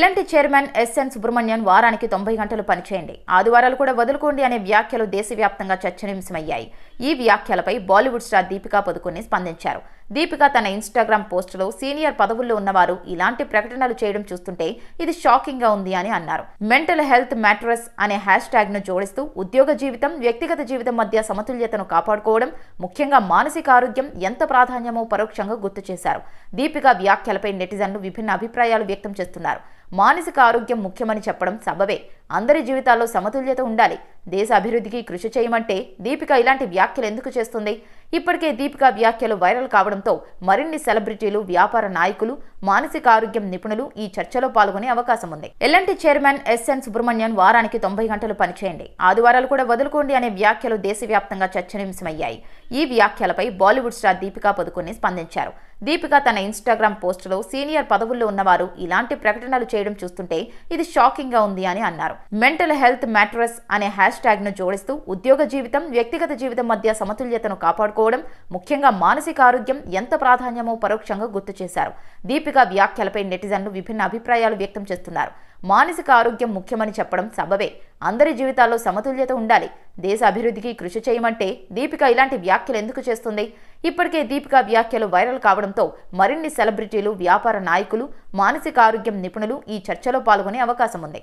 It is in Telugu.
ఎల్ఎన్టీ చైర్మన్ ఎస్ఎన్ సుబ్రహ్మణ్యన్ వారానికి తొంభై గంటలు పనిచేయండి. ఆదివారాలు కూడా వదులుకోండి అనే వ్యాఖ్యలు దేశవ్యాప్తంగా చర్చనీయాంశమయ్యాయి. ఈ వ్యాఖ్యలపై బాలీవుడ్ స్టార్ దీపికా పదుకుని స్పందించారు. దీపిక తన ఇన్స్టాగ్రామ్ పోస్టులో సీనియర్ పదవుల్లో ఉన్నవారు ఇలాంటి ప్రకటనలు చేయడం చూస్తుంటే ఇది షాకింగ్గా ఉంది అని అన్నారు. మెంటల్ హెల్త్ మ్యాట్రస్ అనే హ్యాష్ ట్యాగ్ను జోడిస్తూ ఉద్యోగ జీవితం వ్యక్తిగత జీవితం మధ్య సమతుల్యతను కాపాడుకోవడం ముఖ్యంగా మానసిక ఆరోగ్యం ఎంత ప్రాధాన్యమో పరోక్షంగా గుర్తు చేశారు. దీపిక వ్యాఖ్యలపై నెటిజన్లు విభిన్న అభిప్రాయాలు వ్యక్తం చేస్తున్నారు. మానసిక ఆరోగ్యం ముఖ్యమని చెప్పడం సబబే. అందరి జీవితాల్లో సమతుల్యత ఉండాలి. దేశ అభివృద్ధికి కృషి చేయమంటే దీపిక ఇలాంటి వ్యాఖ్యలు ఎందుకు చేస్తుంది? ఇప్పటికే దీపిక వ్యాఖ్యలు వైరల్ కావడంతో మరిన్ని సెలబ్రిటీలు వ్యాపార నాయకులు మానసిక ఆరోగ్యం నిపుణులు ఈ చర్చలో పాల్గొనే అవకాశం ఉంది. ఎల్ఎన్టీ చైర్మన్ ఎస్ఎన్ సుబ్రహ్మణ్యన్ వారానికి తొంభై గంటలు పనిచేయండి. ఆదివారాలు కూడా వదులుకోండి అనే వ్యాఖ్యలు దేశవ్యాప్తంగా చర్చనీయాంశమయ్యాయి. ఈ వ్యాఖ్యలపై బాలీవుడ్ స్టార్ దీపికా పదుకొని స్పందించారు. దీపిక తన ఇన్స్టాగ్రామ్ పోస్టులో సీనియర్ పదవుల్లో ఉన్నవారు ఇలాంటి ప్రకటనలు చేయడం చూస్తుంటే ఇది షాకింగ్గా ఉంది అని అన్నారు. మెంటల్ హెల్త్ మ్యాట్రస్ అనే హ్యాష్ ట్యాగ్ను జోడిస్తూ ఉద్యోగ జీవితం వ్యక్తిగత జీవితం మధ్య సమతుల్యతను కాపాడుకోవడం ముఖ్యంగా మానసిక ఆరోగ్యం ఎంత ప్రాధాన్యమో పరోక్షంగా గుర్తు చేశారు. దీపిక వ్యాఖ్యలపై నెటిజన్లు విభిన్న అభిప్రాయాలు వ్యక్తం చేస్తున్నారు. మానసిక ఆరోగ్యం ముఖ్యమని చెప్పడం సబబే. అందరి జీవితాల్లో సమతుల్యత ఉండాలి. దేశ అభివృద్ధికి కృషి చేయమంటే దీపిక ఇలాంటి వ్యాఖ్యలు ఎందుకు చేస్తుంది? ఇప్పటికే దీపిక వ్యాఖ్యలు వైరల్ కావడంతో మరిన్ని సెలబ్రిటీలు వ్యాపార నాయకులు మానసిక ఆరోగ్యం నిపుణులు ఈ చర్చలో పాల్గొనే అవకాశం ఉంది